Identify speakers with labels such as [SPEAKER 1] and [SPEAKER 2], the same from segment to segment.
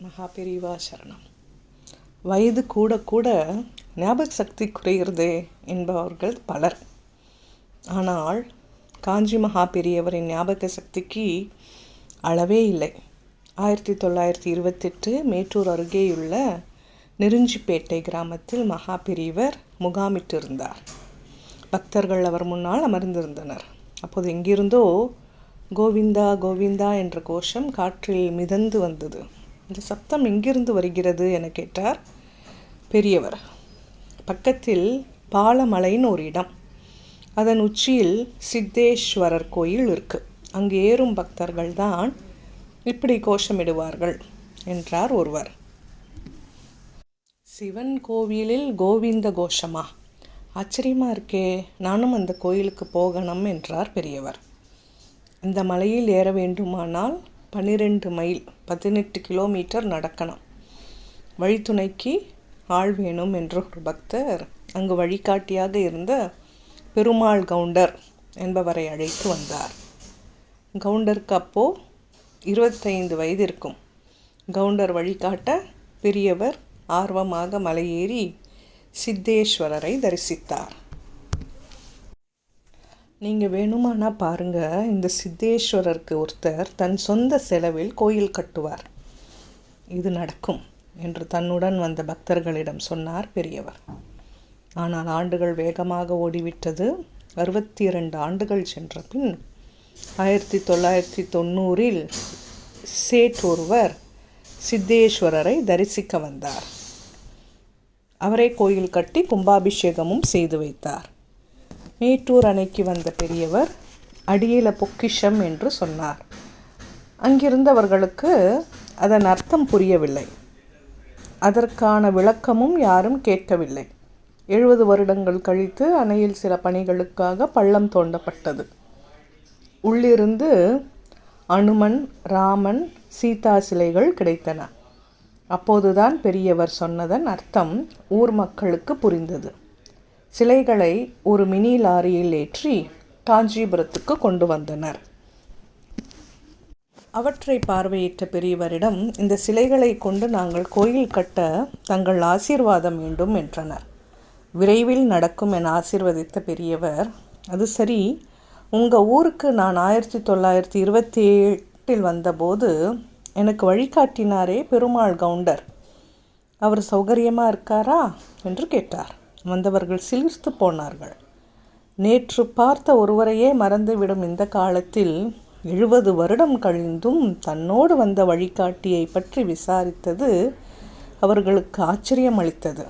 [SPEAKER 1] மகாபெரிவா சரணம். வயது கூட கூட ஞாபக சக்தி குறைகிறதே என்பவர்கள் பலர். ஆனால் காஞ்சி மகா பெரியவரின் ஞாபக சக்திக்கு அளவே இல்லை. ஆயிரத்தி தொள்ளாயிரத்தி இருபத்தெட்டு மேட்டூர் அருகேயுள்ள நெருஞ்சிப்பேட்டை கிராமத்தில் மகா பெரியவர் முகாமிட்டிருந்தார். பக்தர்கள் அவர் முன்னால் அமர்ந்திருந்தனர். அப்போது எங்கிருந்தோ கோவிந்தா கோவிந்தா என்ற கோஷம் காற்றில் மிதந்து வந்தது. இந்த சப்தம் எங்கிருந்து வருகிறது என கேட்டார் பெரியவர். பக்கத்தில் பாலமலைன்னு ஒரு இடம். அதன் உச்சியில் சித்தேஸ்வரர் கோயில் இருக்கு. அங்கு ஏறும் பக்தர்கள் தான் இப்படி கோஷமிடுவார்கள் என்றார் ஒருவர். சிவன் கோவிலில் கோவிந்த கோஷமா? ஆச்சரியமா இருக்கே நானும் அந்த கோயிலுக்கு போகணும் என்றார் பெரியவர். இந்த மலையில் ஏற வேண்டுமானால் பன்னிரெண்டு மைல் பதினெட்டு கிலோமீட்டர் நடக்கணும். வழித்துணைக்கு ஆள் வேணும் என்ற ஒரு பக்தர் அங்கு வழிகாட்டியாக இருந்த பெருமாள் கவுண்டர் என்பவரை அழைத்து வந்தார். கவுண்டருக்கு அப்போ இருபத்தைந்து வயது இருக்கும். கவுண்டர் வழிகாட்ட பெரியவர் ஆர்வமாக மலையேறி சித்தேஸ்வரரை தரிசித்தார். நீங்கள் வேணுமானா பாருங்க இந்த சித்தேஸ்வரருக்கு ஒருத்தர் தன் சொந்த செலவில் கோயில் கட்டுவார். இது நடக்கும் என்று தன்னுடன் வந்த பக்தர்களிடம் சொன்னார் பெரியவர். ஆனால் ஆண்டுகள் வேகமாக ஓடிவிட்டது. அறுபத்தி இரண்டு ஆண்டுகள் சென்ற பின் ஆயிரத்தி தொள்ளாயிரத்தி தொண்ணூறில் சேட் ஒருவர் சித்தேஸ்வரரை தரிசிக்க வந்தார். அவரே கோயில் கட்டி கும்பாபிஷேகமும் செய்து வைத்தார். மேட்டூர் அணைக்கு வந்த பெரியவர் அடியில பொக்கிஷம் என்று சொன்னார். அங்கிருந்தவர்களுக்கு அதன் அர்த்தம் புரியவில்லை. அதற்கான விளக்கமும் யாரும் கேட்கவில்லை. எழுபது வருடங்கள் கழித்து அணையில் சில பணிகளுக்காக பள்ளம் தோண்டப்பட்டது. உள்ளிருந்து அனுமன் ராமன் சீதா சிலைகள் கிடைத்தன. அப்போதுதான் பெரியவர் சொன்னதன் அர்த்தம் ஊர் மக்களுக்கு புரிந்தது. சிலைகளை ஒரு மினி லாரியில் ஏற்றி காஞ்சிபுரத்துக்கு கொண்டு வந்தனர். அவற்றை பார்வையிட்ட பெரியவரிடம் இந்த சிலைகளை கொண்டு நாங்கள் கோயில் கட்ட தங்கள் ஆசீர்வாதம் வேண்டும் என்றனர். விரைவில் நடக்கும் என ஆசீர்வதித்த பெரியவர் அது சரி உங்கள் ஊருக்கு நான் ஆயிரத்தி தொள்ளாயிரத்தி இருபத்தி எட்டில் வந்தபோது எனக்கு வழிகாட்டினாரே பெருமாள் கவுண்டர். அவர் சௌகரியமாக இருக்காரா? என்று கேட்டார். வந்தவர்கள் சிலிர்த்து போனார்கள். நேற்று பார்த்த ஒருவரையே மறந்துவிடும் இந்த காலத்தில் எழுபது வருடம் கழிந்தும் தன்னோடு வந்த வழிகாட்டியை பற்றி விசாரித்தது அவர்களுக்கு ஆச்சரியம் அளித்தது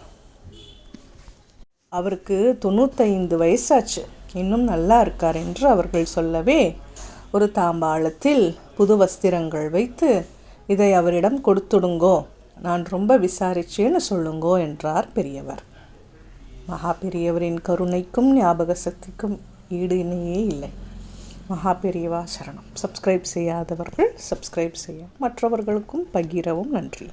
[SPEAKER 1] அவருக்கு தொண்ணூத்தைந்து வயசாச்சு. இன்னும் நல்லா இருக்கார் என்று அவர்கள் சொல்லவே ஒரு தாம்பாளத்தில் புது வஸ்திரங்கள் வைத்து இதை அவரிடம் கொடுத்துடுங்கோ நான் ரொம்ப விசாரிச்சேன்னு சொல்லுங்கோ என்றார் பெரியவர். மகாபெரியவரின் கருணைக்கும் ஞாபக சக்திக்கும் ஈடு இணையே இல்லை. மகாபெரியவா சரணம். சப்ஸ்கிரைப் செய்யாதவர்கள் சப்ஸ்கிரைப் செய்ய. மற்றவர்களுக்கும் பகிரவும் நன்றி.